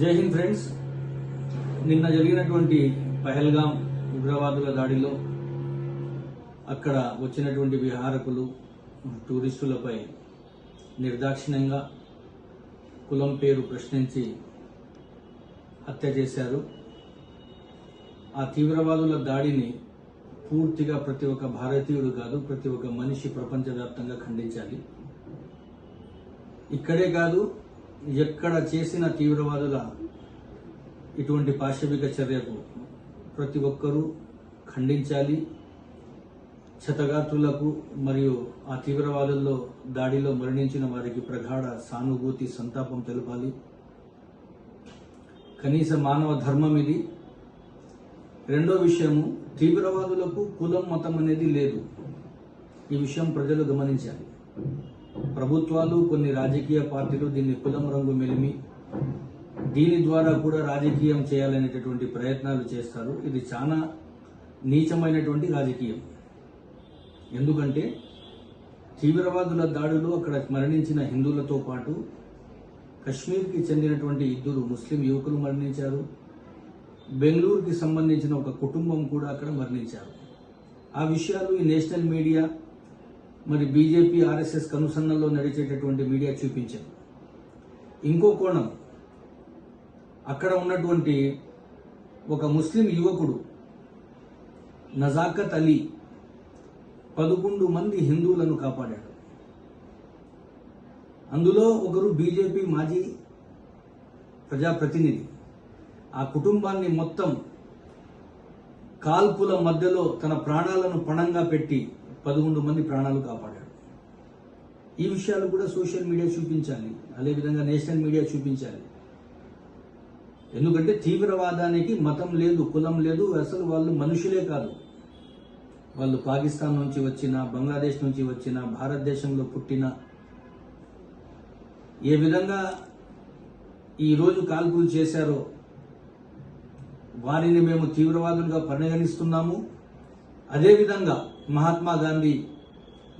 జై హింద్ ఫ్రెండ్స్. నిన్న జరిగినటువంటి పహల్గాం ఉగ్రవాదుల దాడిలో అక్కడ వచ్చినటువంటి విహారకులు టూరిస్టులపై నిర్దాక్షిణ్యంగా కులం పేరు ప్రశ్నించి హత్య చేశారు. ఆ తీవ్రవాదుల దాడిని పూర్తిగా ప్రతి ఒక్క భారతీయుడు కాదు ప్రతి ఒక్క మనిషి ప్రపంచవ్యాప్తంగా ఖండించాలి. ఇక్కడే కాదు ఎక్కడ చేసిన తీవ్రవాదుల ఇటువంటి పాశవిక చర్యకు ప్రతి ఒక్కరూ ఖండించాలి. క్షతగాత్రులకు మరియు ఆ తీవ్రవాదుల్లో దాడిలో మరణించిన వారికి ప్రగాఢ సానుభూతి సంతాపం తెలపాలి. కనీస మానవ ధర్మం ఇది. రెండో విషయము తీవ్రవాదులకు కులం మతం అనేది లేదు. ఈ విషయం ప్రజలు గమనించాలి. ప్రభుత్వాలు కొన్ని రాజకీయ పార్టీలు దీన్ని కులం రంగు మెలిమి దీని ద్వారా కూడా రాజకీయం చేయాలనేటటువంటి ప్రయత్నాలు చేస్తారు. ఇది చాలా నీచమైనటువంటి రాజకీయం. ఎందుకంటే తీవ్రవాదుల దాడులు అక్కడ మరణించిన హిందువులతో పాటు కశ్మీర్కి చెందినటువంటి ఇద్దరు ముస్లిం యువకులు మరణించారు. బెంగళూరుకి సంబంధించిన ఒక కుటుంబం కూడా అక్కడ మరణించారు. ఆ విషయాలు ఈ నేషనల్ మీడియా మరి బీజేపీ ఆర్ఎస్ఎస్ కనుసన్నల్లో నడిచేటటువంటి మీడియా చూపించారు ఇంకో కోణం అక్కడ ఉన్నటువంటి ఒక ముస్లిం యువకుడు నజాకత్ అలీ పదకొండు మంది హిందువులను కాపాడాడు. అందులో ఒకరు బీజేపీ మాజీ ప్రజాప్రతినిధి. ఆ కుటుంబాన్ని మొత్తం కాల్పుల మధ్యలో తన ప్రాణాలను పణంగా పెట్టి పదకొండు మంది ప్రాణాలు కాపాడాడు ఈ విషయాలు కూడా సోషల్ మీడియా చూపించాలి. అదేవిధంగా నేషనల్ మీడియా చూపించాలి. ఎందుకంటే తీవ్రవాదానికి మతం లేదు కులం లేదు అసలు వాళ్ళు మనుషులే కాదు. వాళ్ళు పాకిస్తాన్ నుంచి వచ్చిన బంగ్లాదేశ్ నుంచి వచ్చిన భారతదేశంలో పుట్టిన ఏ విధంగా ఈరోజు కాల్పులు చేశారో వారిని మేము తీవ్రవాదులుగా పరిగణిస్తున్నాము. అదేవిధంగా మహాత్మా గాంధీ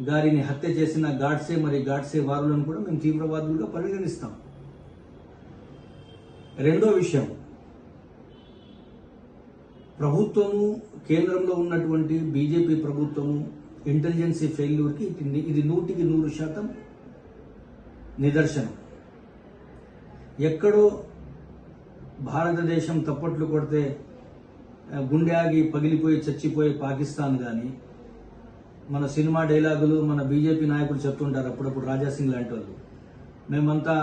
గారిని హత్య చేసిన గాడ్సే మరి గాడ్సే వారులను కూడా మేము తీవ్రవాదులుగా పరిగణిస్తాం. రెండో విషయం. ప్రభుత్వము కేంద్రంలో ఉన్నటువంటి బీజేపీ ప్రభుత్వము ఇంటెలిజెన్సీ ఫెయిల్యూర్కి ఇది- నూటికి నూరు శాతం నిదర్శనం. ఎక్కడో భారతదేశం తప్పట్లు కొడితే గుండె ఆగి పగిలిపోయి చచ్చిపోయే పాకిస్తాన్ కానీ మన సినిమా డైలాగులు మన బీజేపీ నాయకులు చెప్తుంటారు అప్పుడప్పుడు రాజాసింగ్ లాంటి వాళ్ళు. మేమంతా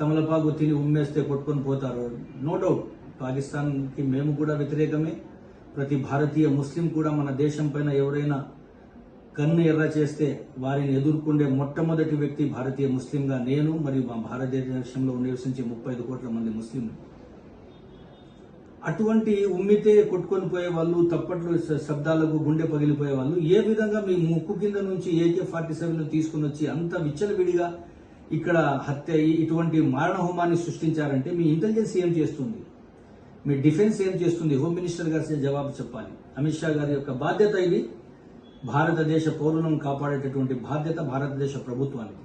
తమలపాకు తిని ఉమ్మేస్తే కొట్టుకొని పోతారు. నో డౌట్ పాకిస్తాన్కి మేము కూడా వ్యతిరేకమే. ప్రతి భారతీయ ముస్లిం కూడా మన దేశం పైన ఎవరైనా కన్ను ఎర్ర చేస్తే వారిని ఎదుర్కొండే మొట్టమొదటి వ్యక్తి భారతీయ ముస్లింగా నేను మరియు మా భారతదేశంలో నివసించే ముప్పై ఐదు కోట్ల మంది ముస్లింలు. అటువంటి ఉమ్మితే కొట్టుకొని పోయే వాళ్ళు తప్పట్లు శబ్దాలకు గుండె పగిలిపోయే వాళ్ళు ఏ విధంగా మీ ముక్కు కింద నుంచి ఏకే ఫార్టీ సెవెన్ తీసుకుని వచ్చి అంత విచ్చలవిడిగా ఇక్కడ హత్య అయ్యి ఇటువంటి మారణ హోమాన్ని సృష్టించారంటే మీ ఇంటెలిజెన్స్ ఏం చేస్తుంది? మీ డిఫెన్స్ ఏం చేస్తుంది? హోమ్ మినిస్టర్ గారి జవాబు చెప్పాలి. అమిత్ షా గారి యొక్క బాధ్యత ఇది. భారతదేశ పౌరులను కాపాడేటటువంటి బాధ్యత భారతదేశ ప్రభుత్వానికి.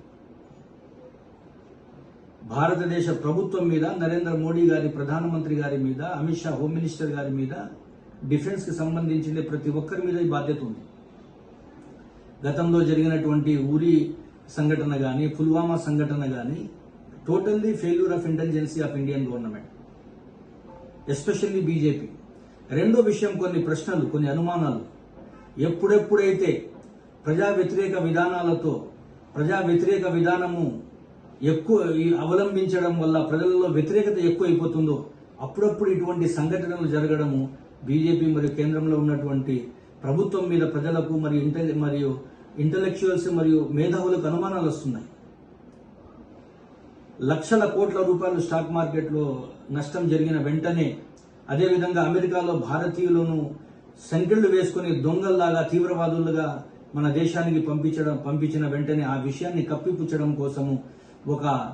భారతదేశ ప్రభుత్వం మీద నరేంద్ర మోడీ గారి ప్రధానమంత్రి గారి మీద అమిత్ షా హోమ్ మినిస్టర్ గారి మీద డిఫెన్స్కి సంబంధించిన ప్రతి ఒక్కరి మీద ఈ బాధ్యత ఉంది. గతంలో జరిగినటువంటి ఊరి సంఘటన కానీ పుల్వామా సంఘటన కానీ totally failure of intelligence of Indian government especially BJP. రెండో విషయం కొన్ని ప్రశ్నలు కొన్ని అనుమానాలు. ఎప్పుడెప్పుడైతే ప్రజా వ్యతిరేక విధానాలతో ప్రజా వ్యతిరేక విధానము ఎక్కువ అవలంబించడం వల్ల ప్రజలలో వ్యతిరేకత ఎక్కువ అయిపోతుందో అప్పుడప్పుడు ఇటువంటి సంఘటనలు జరగడము బీజేపీ మరియు కేంద్రంలో ఉన్నటువంటి ప్రభుత్వం మీద ప్రజలకు మరియు ఇంటెలి మరియు ఇంటలెక్చువల్స్ మరియు మేధావులకు అనుమానాలు వస్తున్నాయి. లక్షల కోట్ల రూపాయలు స్టాక్ మార్కెట్లో నష్టం జరిగిన వెంటనే అదేవిధంగా అమెరికాలో భారతీయులను సంఖ్యలు వేసుకుని దొంగల్లాగా తీవ్రవాదులుగా మన దేశానికి పంపించడం పంపించిన వెంటనే ఆ విషయాన్ని కప్పిపుచ్చడం కోసము ఒక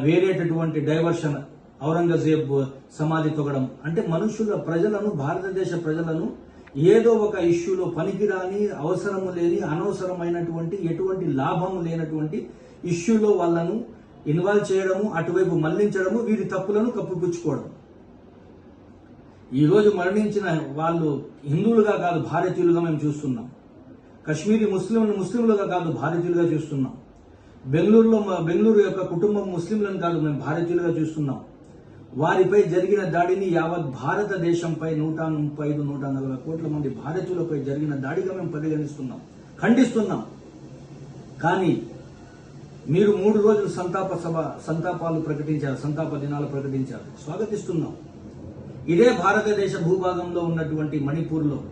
వేరేటటువంటి డైవర్షన్ ఔరంగజేబ్ సమాధి తొగడం. అంటే మనుషుల ప్రజలను భారతదేశ ప్రజలను ఏదో ఒక ఇష్యూలో పనికిరాని అవసరము లేని అనవసరమైనటువంటి ఎటువంటి లాభము లేనటువంటి ఇష్యూలో వాళ్ళను ఇన్వాల్వ్ చేయడము అటువైపు మళ్ళించడము వీరి తప్పులను కప్పిపుచ్చుకోవడం. ఈరోజు మరణించిన వాళ్ళు హిందువులుగా కాదు భారతీయులుగా మేము చూస్తున్నాం. కశ్మీరీ ముస్లింలు ముస్లింలుగా కాదు భారతీయులుగా చూస్తున్నాం. బెంగళూరులో మా- బెంగళూరు యొక్క కుటుంబం ముస్లింలను కాదు మేము భారతీయులుగా చూస్తున్నాం. వారిపై జరిగిన దాడిని యావత్ భారతదేశంపై నూట ముప్పై ఐదు నూట నలభై కోట్ల మంది భారతీయులపై జరిగిన దాడిగా మేము పరిగణిస్తున్నాం ఖండిస్తున్నాం. కానీ మీరు మూడు రోజులు సంతాప సభ సంతాపాలు ప్రకటించారు సంతాప దినాలు ప్రకటించారు. స్వాగతిస్తున్నాం. ఇదే భారతదేశ భూభాగంలో ఉన్నటువంటి మణిపూర్లో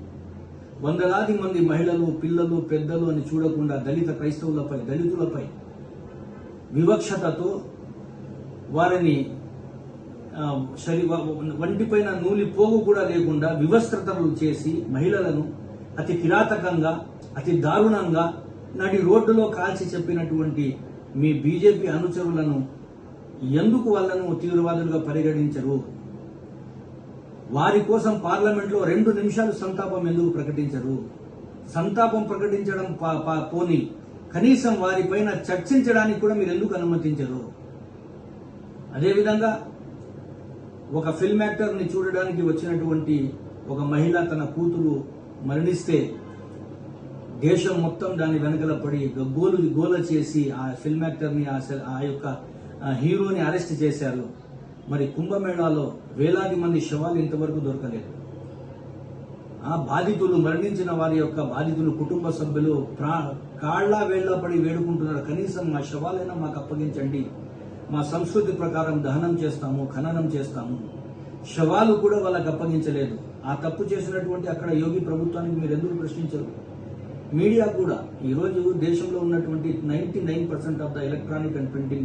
వందలాది మంది మహిళలు పిల్లలు పెద్దలు అని చూడకుండా దళిత క్రైస్తవులపై దళితులపై వివక్షతతో వారిని ఆ, శరీ వంటిపైన నూలి పోగు కూడా లేకుండా వివస్త్రతలు చేసి మహిళలను అతి కిరాతకంగా అతి దారుణంగా నడి రోడ్డులో కాల్చి చెప్పినటువంటి మీ బీజేపీ అనుచరులను ఎందుకు వాళ్ళను తీవ్రవాదులుగా పరిగణించరు? వారి కోసం పార్లమెంట్లో రెండు నిమిషాలు సంతాపం ఎందుకు ప్రకటించరు? సంతాపం ప్రకటించడం పా- పా- పోని కనీసం వారిపైన చర్చించడానికి కూడా మీరు ఎందుకు అనుమతించరు? అదేవిధంగా ఒక ఫిల్మ్ యాక్టర్ని చూడడానికి వచ్చినటువంటి ఒక మహిళ తన కూతురు మరణిస్తే దేశం మొత్తం దాని వెనకల పడి గోలు గోల చేసి ఆ ఫిల్మ్ యాక్టర్ని ఆ ఆ యొక్క హీరోని అరెస్ట్ చేశారు. మరి కుంభమేళాలో వేలాది మంది శవాలు ఇంతవరకు దొరకలేదు. బాధితులు మరణించిన వారి యొక్క బాధితులు కుటుంబ సభ్యులు ప్రా కాళ్ళ వేళ్ళ పడి వేడుకుంటున్నారు. కనీసం మా శవాలైనా మాకు అప్పగించండి. మా సంస్కృతి ప్రకారం దహనం చేస్తాము ఖననం చేస్తాము. శవాలు కూడా వాళ్ళకి అప్పగించలేదు. ఆ తప్పు చేసినటువంటి అక్కడ యోగి ప్రభుత్వానికి మీరు ఎందుకు ప్రశ్నించరు? మీడియా కూడా. ఈరోజు దేశంలో ఉన్నటువంటి ninety nine percent of the electronic and printing